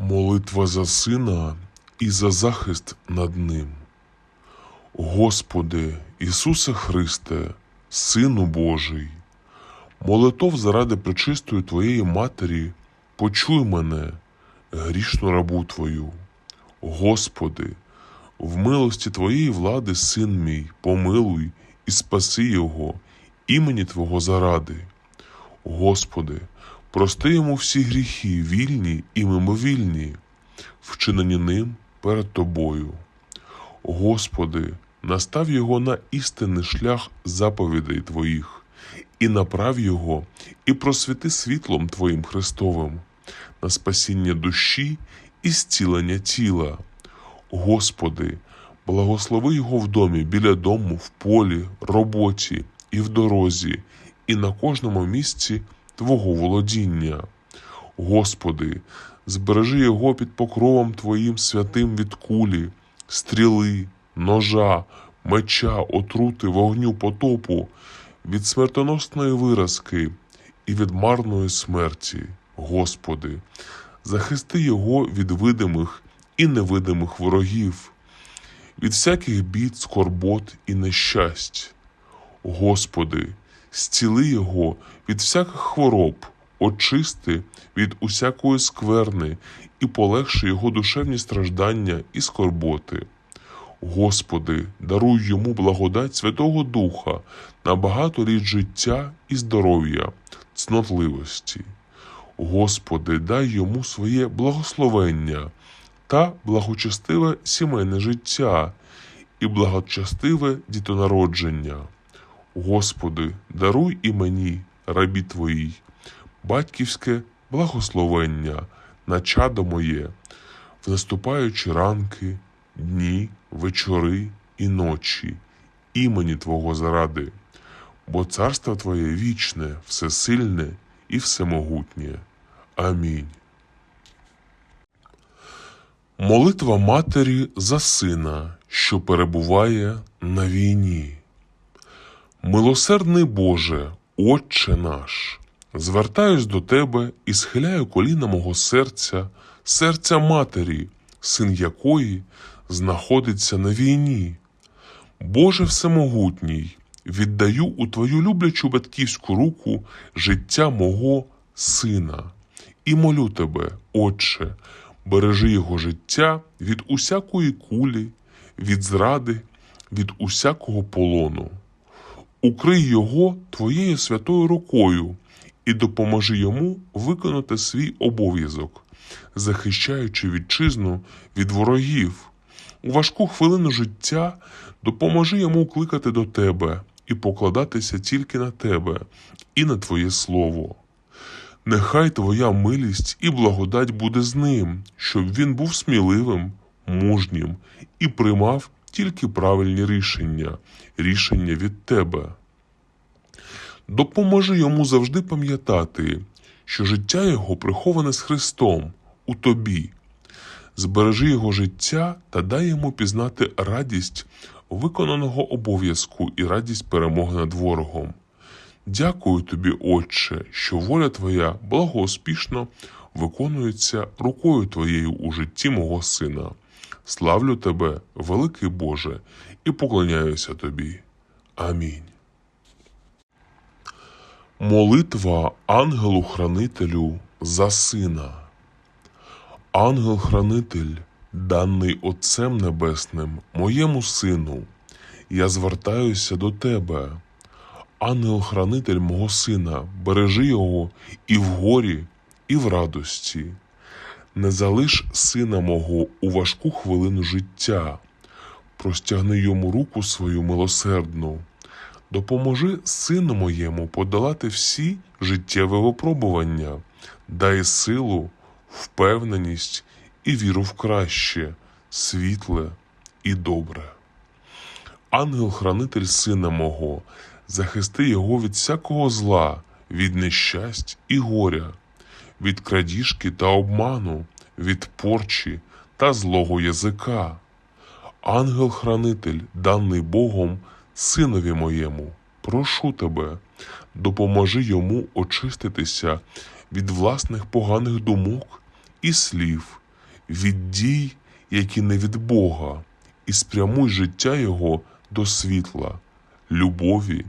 Молитва за сина і за захист над ним. Господи, Ісусе Христе, Сину Божий, молитов заради пречистої Твоєї Матері, почуй мене, грішну рабу Твою. Господи, в милості Твоєї влади, син мій, помилуй і спаси його, імені Твого заради. Господи, прости йому всі гріхи, вільні і мимовільні, вчинені ним перед Тобою. Господи, настав його на істинний шлях заповідей Твоїх, і направ його, і просвіти світлом Твоїм Христовим, на спасіння душі і зцілення тіла. Господи, благослови його в домі, біля дому, в полі, роботі і в дорозі, і на кожному місці Твого володіння. Господи, збережи його під покровом Твоїм святим від кулі, стріли, ножа, меча, отрути, вогню, потопу, від смертоносної виразки і від марної смерті. Господи, захисти його від видимих і невидимих ворогів, від всяких бід, скорбот і нещасть. Господи, зціли його від всяких хвороб, очисти від усякої скверни і полегши його душевні страждання і скорботи. Господи, даруй йому благодать Святого Духа на багато літ життя і здоров'я, цнотливості. Господи, дай йому своє благословення та благочестиве сімейне життя і благочестиве дітонародження. Господи, даруй і мені, рабі Твоїй, батьківське благословення на чадо моє, в наступаючі ранки, дні, вечори і ночі, імені Твого заради, бо царство Твоє вічне, всесильне і всемогутнє. Амінь. Молитва матері за сина, що перебуває на війні. Милосердний Боже, Отче наш, звертаюсь до Тебе і схиляю коліна мого серця, серця матері, син якої знаходиться на війні. Боже Всемогутній, віддаю у Твою люблячу батьківську руку життя мого сина і молю Тебе, Отче, бережи його життя від усякої кулі, від зради, від усякого полону. Укрий його Твоєю святою рукою і допоможи йому виконати свій обов'язок, захищаючи вітчизну від ворогів. У важку хвилину життя допоможи йому кликати до Тебе і покладатися тільки на Тебе і на Твоє Слово. Нехай Твоя милість і благодать буде з ним, щоб він був сміливим, мужнім і приймав тільки правильні рішення, рішення від Тебе. Допоможи йому завжди пам'ятати, що життя його приховане з Христом у тобі. Збережи його життя та дай йому пізнати радість виконаного обов'язку і радість перемоги над ворогом. Дякую тобі, Отче, що воля Твоя благоуспішно виконується рукою Твоєю у житті мого сина. Славлю Тебе, великий Боже, і поклоняюся Тобі. Амінь. Молитва ангелу-хранителю за сина. Ангел-хранитель, даний Отцем Небесним, моєму сину, я звертаюся до тебе. Ангел-хранитель мого сина, бережи його і в горі, і в радості. Не залиш сина мого у важку хвилину життя, простягни йому руку свою милосердну, допоможи сину моєму подолати всі життєві випробування, дай силу, впевненість і віру в краще, світле і добре. Ангел-хранитель сина мого, захисти його від всякого зла, від нещасть і горя, від крадіжки та обману, від порчі та злого язика. Ангел-хранитель, даний Богом, синові моєму, прошу тебе, допоможи йому очиститися від власних поганих думок і слів, від дій, які не від Бога, і спрямуй життя Його до світла, любові,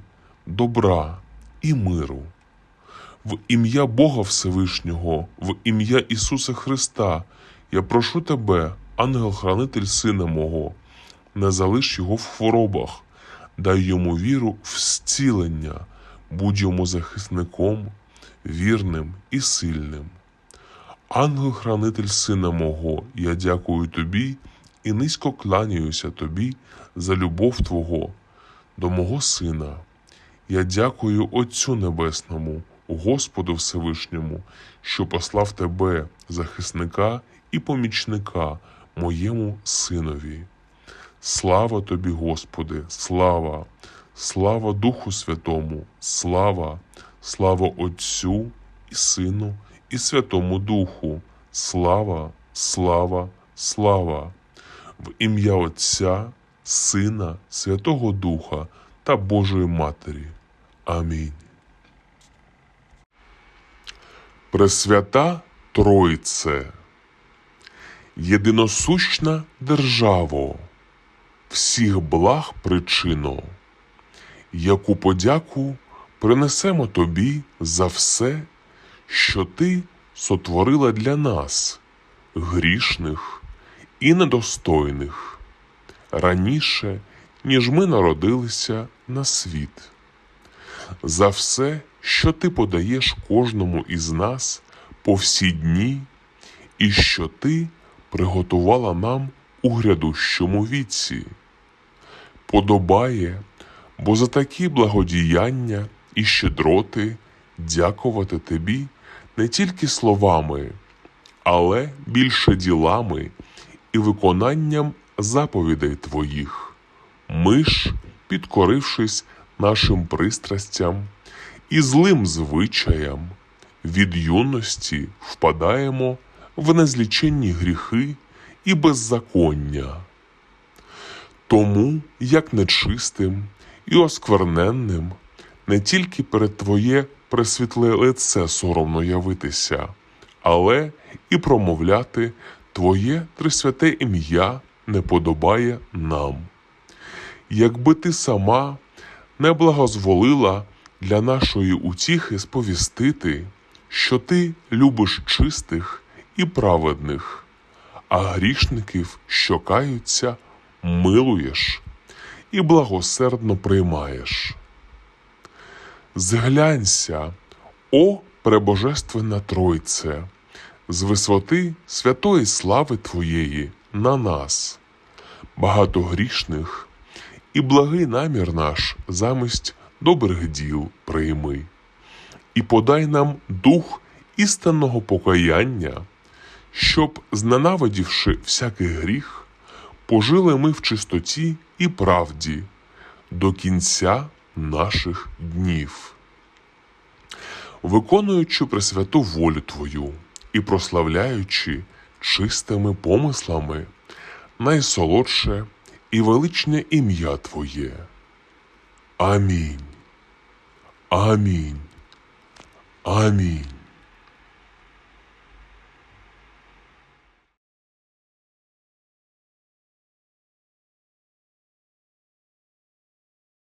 добра і миру. В ім'я Бога Всевишнього, в ім'я Ісуса Христа, я прошу тебе, ангел-хранитель Сина мого, не залиш його в хворобах, дай йому віру в зцілення, будь йому захисником, вірним і сильним. Ангел-хранитель Сина мого, я дякую тобі і низько кланяюся тобі за любов Твого до мого Сина. Я дякую Отцю Небесному, Господу Всевишньому, що послав тебе, захисника і помічника моєму синові. Слава тобі, Господи, слава, слава Духу Святому, слава, слава Отцю і Сину і Святому Духу, слава, слава, слава, в ім'я Отця, Сина, Святого Духа та Божої Матері. Амінь. Пресвята Тройце, єдиносущна державо, всіх благ причино, яку подяку принесемо тобі за все, що ти сотворила для нас, грішних і недостойних, раніше, ніж ми народилися на світ. За все, що ти подаєш кожному із нас по всі дні, і що ти приготувала нам у грядущому віці. Подобає, бо за такі благодіяння і щедроти дякувати тобі не тільки словами, але більше ділами і виконанням заповідей твоїх. Ми ж, підкорившись нашим пристрастям і злим звичаям, від юності впадаємо в незліченні гріхи і беззаконня. Тому, як нечистим і оскверненним, не тільки перед Твоє пресвітле лице соромно явитися, але і промовляти Твоє трисвяте ім'я не подобає нам. Якби ти сама не благозволила для нашої утіхи сповістити, що ти любиш чистих і праведних, а грішників, що каються, милуєш і благосердно приймаєш. Зглянься, о пребожественна Тройце, з висоти святої слави Твоєї на нас, багато грішних, і благий намір наш замість добрих діл прийми, і подай нам дух істинного покаяння, щоб, зненавидівши всякий гріх, пожили ми в чистоті і правді до кінця наших днів. Виконуючи пресвяту волю Твою і прославляючи чистими помислами найсолодше і величне ім'я Твоє. Амінь. Амінь. Амінь.